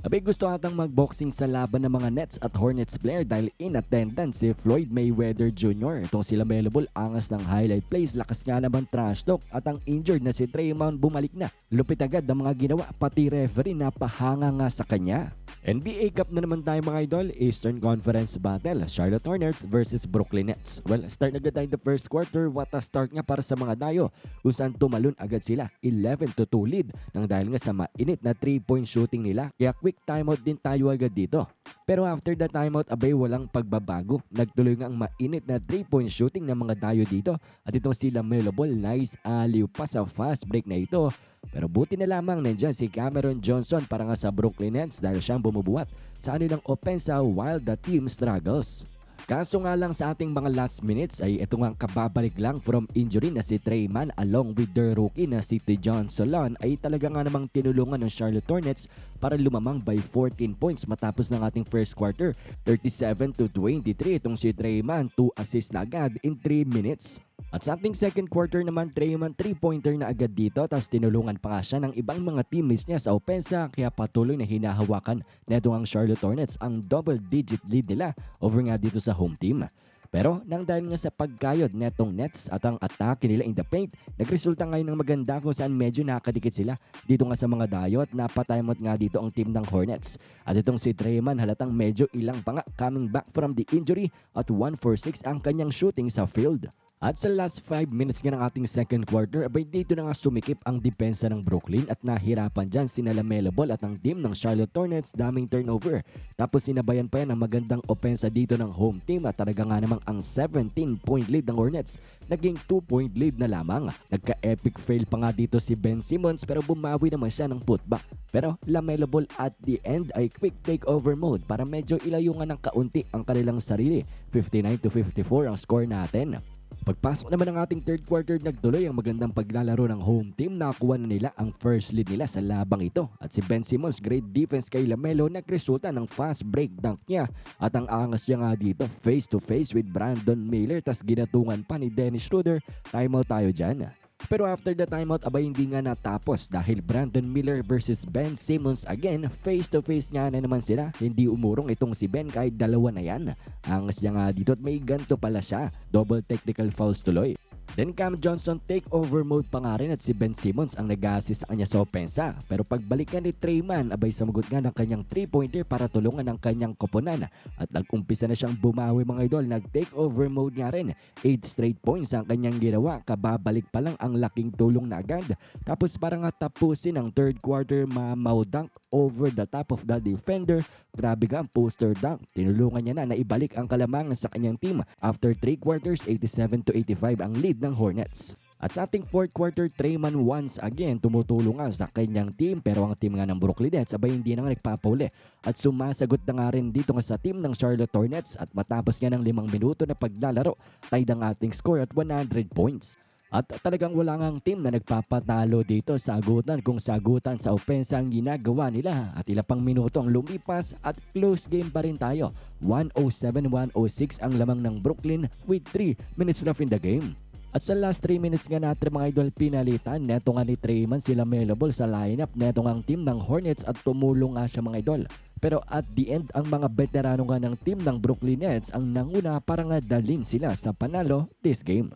Abay gusto atang magboxing sa laban ng mga Nets at Hornets player dahil in attendance si Floyd Mayweather Jr. Itong sila Melable, angas ng highlight plays, lakas nga naman trash talk at ang injured na si Draymond bumalik na. Lupit agad ang mga ginawa, pati referee napahanga nga sa kanya. NBA Cup na naman tayo mga idol, Eastern Conference Battle, Charlotte Hornets versus Brooklyn Nets. Well, start agad tayo the first quarter, what a start nga para sa mga dayo kung saan tumalon agad sila 11 to 2 lead nang dahil nga sa mainit na 3-point shooting nila. Kaya quick timeout din tayo agad dito. Pero after the timeout, abay walang pagbabago. Nagtuloy nga ang mainit na 3-point shooting ng mga dayo dito at itong sila Melobol, nice aliw pa sa fast break na ito pero buti na lamang nandyan si Cameron Johnson para nga sa Brooklyn Nets dahil siyang bumubuhat sa kanilang opensa while the team struggles. Kaso nga lang sa ating mga last minutes ay ito nga kababalik lang from injury na si Treyman along with their rookie na si John Solon ay talaga nga namang tinulungan ng Charlotte Hornets para lumamang by 14 points matapos ng ating first quarter. 37 to 23 itong si Treyman 2 assists na agad in 3 minutes. At sa ating second quarter naman, Draymond 3-pointer na agad dito tapos tinulungan pa nga siya ng ibang mga teammates niya sa opensa kaya patuloy na hinahawakan neto ang Charlotte Hornets ang double-digit lead nila over nga dito sa home team. Pero nang dahil nga sa pagkayod netong Nets at ang atake nila in the paint, nagresulta ngayon ng maganda kung saan medyo nakadikit sila dito nga sa mga dayo at napatayamot nga dito ang team ng Hornets. At itong si Draymond halatang medyo ilang pa nga coming back from the injury at 1 for 6 ang kanyang shooting sa field. At sa last 5 minutes nga ng ating second quarter, abay dito na nga sumikip ang depensa ng Brooklyn at nahirapan dyan si Lamelo Ball at ang team ng Charlotte Hornets daming turnover. Tapos sinabayan pa yan ng magandang opensa dito ng home team at talaga nga namang ang 17 point lead ng Hornets naging 2 point lead na lamang. Nagka-epic fail pa nga dito si Ben Simmons pero bumawi naman siya ng putback. Pero Lamelo Ball at the end ay quick takeover mode para medyo ilayo nga ng kaunti ang kanilang sarili. 59 to 54 ang score natin. Pagpasok naman ng ating third quarter, nagtuloy ang magandang paglalaro ng home team. Nakakuha na nila ang first lead nila sa labang ito. At si Ben Simmons, great defense kay Lamelo, nagresulta ng fast break dunk niya. At ang angas niya nga dito, face to face with Brandon Miller. Tas ginatungan pa ni Dennis Schroeder. Timeout tayo dyan. Pero after the timeout, abay hindi nga natapos dahil Brandon Miller versus Ben Simmons again, face to face nga na naman sila. Hindi umurong itong si Ben kahit dalawa na yan. Angas niya nga dito at may ganto pala siya. Double technical fouls tuloy. Then Cam Johnson take over mode pa nga rin at si Ben Simmons ang nag-assist sa kanya sa opensa. Pero pagbalik nga ni Treyman, abay samugot nga ng kanyang 3-pointer para tulungan ang kanyang koponan. At nag-umpisa na siyang bumawi mga idol, nag-take over mode nga rin. 8 straight points ang kanyang ginawa, kababalik pa lang ang laking tulong na agad. Tapos para nga tapusin ang third quarter, mamaw dunk over the top of the defender. Grabe ka ang poster dunk. Tinulungan niya na na ibalik ang kalamangan sa kanyang team. After 3 quarters, 87 to 85 ang lead ng Hornets. At sa ating fourth quarter, Treyman once again tumutulong nga sa kanyang team pero ang team nga ng Brooklyn Nets abay hindi na nga nagpapauli. At sumasagot na nga rin dito nga sa team ng Charlotte Hornets at matapos nga ng limang minuto na paglalaro, tied ang ating score at 100 points. At talagang wala ngang team na nagpapatalo dito sa agutan kung sagutan sa opensa ang ginagawa nila at ilang pang minuto ang lumipas at close game pa rin tayo. 107-106 ang lamang ng Brooklyn with 3 minutes left in the game. At sa last 3 minutes nga natin mga idol pinalitan, neto nga ni Treyman sila Melable sa lineup, neto nga ang team ng Hornets at tumulong nga siya mga idol. Pero at the end, ang mga veterano nga ng team ng Brooklyn Nets ang nanguna para nga dalin sila sa panalo this game.